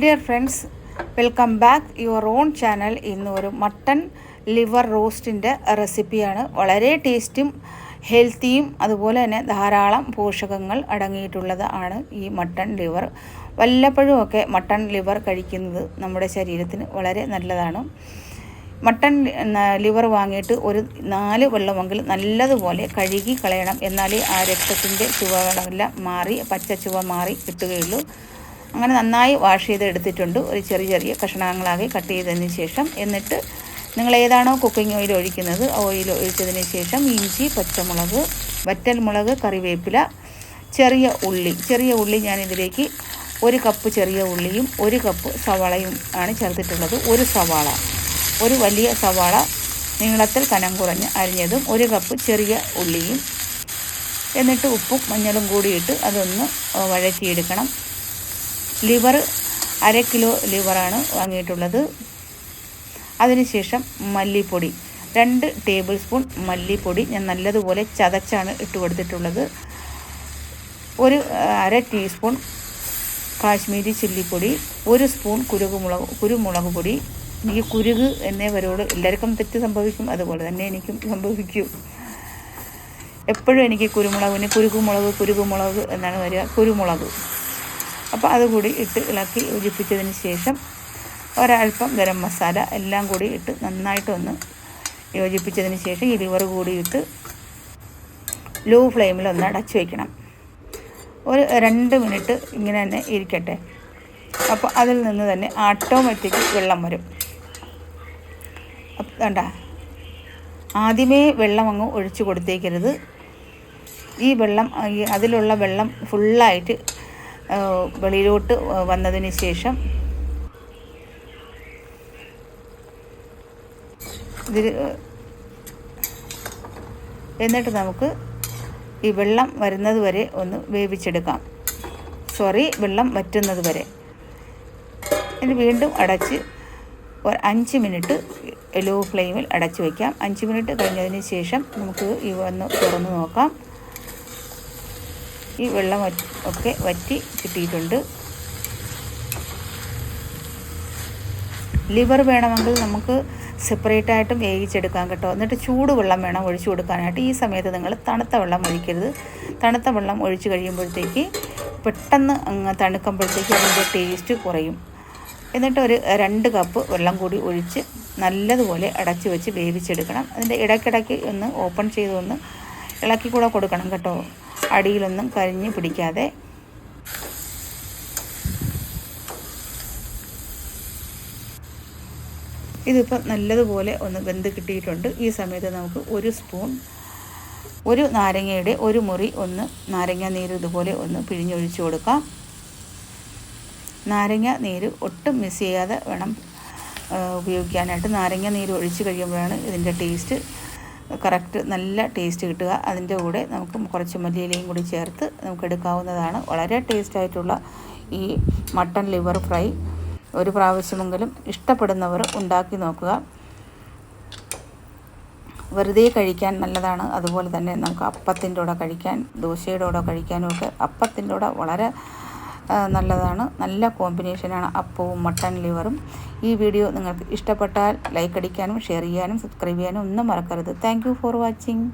Dear friends welcome back your own channel ഇന്ന് ഒരു mutton liver റോസ്റ്റിന്റെ റെസിപ്പിയാണ് വളരെ ടേസ്റ്റും ഹെൽത്തിയും അതുപോലെ തന്നെ ധാരാളം പോഷകങ്ങൾ അടങ്ങിയിട്ടുള്ളത് ആണ് ഈ മട്ടൺ ലിവർ വല്ലപ്പോഴും ഒക്കെ മട്ടൺ ലിവർ കഴിക്കുന്നത് നമ്മുടെ ശരീരത്തിന് വളരെ നല്ലതാണ്. മട്ടൺ ലിവർ വാങ്ങിയിട്ട് ഒരു നാല് വെള്ളമെങ്കിലും നല്ലതുപോലെ കഴുകി കളയണം. എന്നാലേ ആ രക്തത്തിന്റെ ചുവകളെല്ലാം മാറി പച്ച ചുവ മാറി കിട്ടുകയുള്ളൂ. അങ്ങനെ നന്നായി വാഷ് ചെയ്ത് എടുത്തിട്ടുണ്ട് ഒരു ചെറിയ ചെറിയ കഷണങ്ങളാകെ കട്ട് ചെയ്തതിന് ശേഷം എന്നിട്ട് നിങ്ങൾ ഏതാണോ കുക്കിംഗ് ഓയിൽ ഒഴിക്കുന്നത് ഓയിൽ ഒഴിച്ചതിന് ശേഷം ഇഞ്ചി പച്ചമുളക് വറ്റൽ മുളക് കറിവേപ്പില ചെറിയ ഉള്ളി. ചെറിയ ഉള്ളി ഞാനിതിലേക്ക് ഒരു കപ്പ് ചെറിയ ഉള്ളിയും ഒരു കപ്പ് സവാളയും ആണ് ചേർത്തിട്ടുള്ളത്. ഒരു സവാള ഒരു വലിയ സവാള നീളത്തിൽ കനം കുറഞ്ഞ് അരിഞ്ഞതും ഒരു കപ്പ് ചെറിയ ഉള്ളിയും. എന്നിട്ട് ഉപ്പും മഞ്ഞളും കൂടിയിട്ട് അതൊന്ന് വഴറ്റിയെടുക്കണം. ലിവർ അര കിലോ ലിവറാണ് വാങ്ങിയിട്ടുള്ളത്. അതിനുശേഷം മല്ലിപ്പൊടി രണ്ട് ടേബിൾ സ്പൂൺ മല്ലിപ്പൊടി ഞാൻ നല്ലതുപോലെ ചതച്ചാണ് ഇട്ട് കൊടുത്തിട്ടുള്ളത്. ഒരു അര ടീസ്പൂൺ കാശ്മീരി ചില്ലിപ്പൊടി ഒരു സ്പൂൺ കുരുകുമുളക് കുരുമുളക് പൊടി. എനിക്ക് കുരുക് എന്നേ വരോട് എല്ലാവർക്കും തെറ്റ് സംഭവിക്കും. അതുപോലെ തന്നെ എനിക്കും സംഭവിക്കും. എപ്പോഴും എനിക്ക് കുരുമുളകിന് കുരുകുമുളക് കുരുകുമുളക് എന്നാണ് വരിക. കുരുമുളക്. അപ്പോൾ അതുകൂടി ഇട്ട് ഇളക്കി യോജിപ്പിച്ചതിന് ശേഷം ഒരൽപ്പം ഗരം മസാല എല്ലാം കൂടി ഇട്ട് നന്നായിട്ടൊന്ന് യോജിപ്പിച്ചതിന് ശേഷം ഈ കൂടി ഇട്ട് ലോ ഫ്ലെയിമിൽ ഒന്ന് അടച്ചു വയ്ക്കണം ഒരു രണ്ട് മിനിറ്റ് ഇങ്ങനെ തന്നെ ഇരിക്കട്ടെ. അപ്പോൾ അതിൽ നിന്ന് തന്നെ ഓട്ടോമാറ്റിക് വെള്ളം വരും. വേണ്ട ആദ്യമേ വെള്ളം അങ്ങ് ഒഴിച്ചു കൊടുത്തേക്കരുത്. ഈ വെള്ളം അതിലുള്ള വെള്ളം ഫുള്ളായിട്ട് വെളിയിലോട്ട് വന്നതിന് ശേഷം. ഇതിൽ എന്നിട്ട് നമുക്ക് ഈ വെള്ളം വരുന്നത് വരെ ഒന്ന് വേവിച്ചെടുക്കാം. സോറി വെള്ളം വറ്റുന്നത് വരെ. ഇനി വീണ്ടും അടച്ച് ഒരു അഞ്ച് മിനിറ്റ് ലോ ഫ്ലെയിമിൽ അടച്ചു വയ്ക്കാം അഞ്ച് മിനിറ്റ് കഴിഞ്ഞതിന് ശേഷം നമുക്ക് ഇവ ഒന്ന് തുറന്ന് നോക്കാം. ഈ വെള്ളം ഒക്കെ വറ്റി കിട്ടിയിട്ടുണ്ട്. ലിവർ വേണമെങ്കിൽ നമുക്ക് സെപ്പറേറ്റ് ആയിട്ടും വേവിച്ചെടുക്കാം കേട്ടോ. എന്നിട്ട് ചൂട് വെള്ളം വേണം ഒഴിച്ചു കൊടുക്കാനായിട്ട്. ഈ സമയത്ത് നിങ്ങൾ തണുത്ത വെള്ളം ഒഴിക്കരുത്. തണുത്ത വെള്ളം ഒഴിച്ചു കഴിയുമ്പോഴത്തേക്ക് പെട്ടെന്ന് അങ്ങ് തണുക്കുമ്പോഴത്തേക്ക് അതിന്റെ ടേസ്റ്റ് കുറയും. എന്നിട്ട് ഒരു രണ്ട് കപ്പ് വെള്ളം കൂടി ഒഴിച്ച് നല്ലതുപോലെ അടച്ചു വെച്ച് വേവിച്ചെടുക്കണം. അതിന്റെ ഇടയ്ക്കിടയ്ക്ക് ഒന്ന് ഓപ്പൺ ചെയ്തൊന്ന് ഇളക്കി കൂടെ കൊടുക്കണം കേട്ടോ. അടിയിലൊന്നും കരിഞ്ഞ് പിടിക്കാതെ. ഇതിപ്പോൾ നല്ലതുപോലെ ഒന്ന് വെന്ത് കിട്ടിയിട്ടുണ്ട്. ഈ സമയത്ത് നമുക്ക് ഒരു സ്പൂൺ ഒരു നാരങ്ങയുടെ ഒരു മുറി ഒന്ന് നാരങ്ങ നീര് ഇതുപോലെ ഒന്ന് പിഴിഞ്ഞൊഴിച്ചു കൊടുക്കാം. നാരങ്ങ നീര് ഒട്ടും മിസ് ചെയ്യാതെ വേണം ഉപയോഗിക്കാനായിട്ട്. നാരങ്ങ നീര് ഒഴിച്ച് കഴിയുമ്പോഴാണ് ഇതിന്റെ ടേസ്റ്റ് കറക്റ്റ് നല്ല ടേസ്റ്റ് കിട്ടുക. അതിന്റെ കൂടെ നമുക്ക് കുറച്ച് മല്ലിയിലയും കൂടി ചേർത്ത് നമുക്ക് എടുക്കാവുന്നതാണ്. വളരെ ടേസ്റ്റായിട്ടുള്ള ഈ മട്ടൺ ലിവർ ഫ്രൈ. ഒരു പ്രാവശ്യമെങ്കിലും ഇഷ്ടപ്പെടുന്നവർ ഉണ്ടാക്കി നോക്കുക. വെറുതെ കഴിക്കാൻ നല്ലതാണ്. അതുപോലെ തന്നെ നമുക്ക് അപ്പത്തിന്റെ കൂടെ കഴിക്കാൻ ദോശയുടെ കൂടെ കഴിക്കാനും ഒക്കെ അപ്പത്തിന്റെ കൂടെ വളരെ നല്ലതാണ്. നല്ല കോമ്പിനേഷനാണ് അപ്പവും മട്ടൺ ലിവറും ഈ വീഡിയോ നിങ്ങൾക്ക് ഇഷ്ടപ്പെട്ടാൽ ലൈക്ക് അടിക്കാനും ഷെയർ ചെയ്യാനും സബ്സ്ക്രൈബ് ചെയ്യാനും ഒന്നും മറക്കരുത്. Thank for watching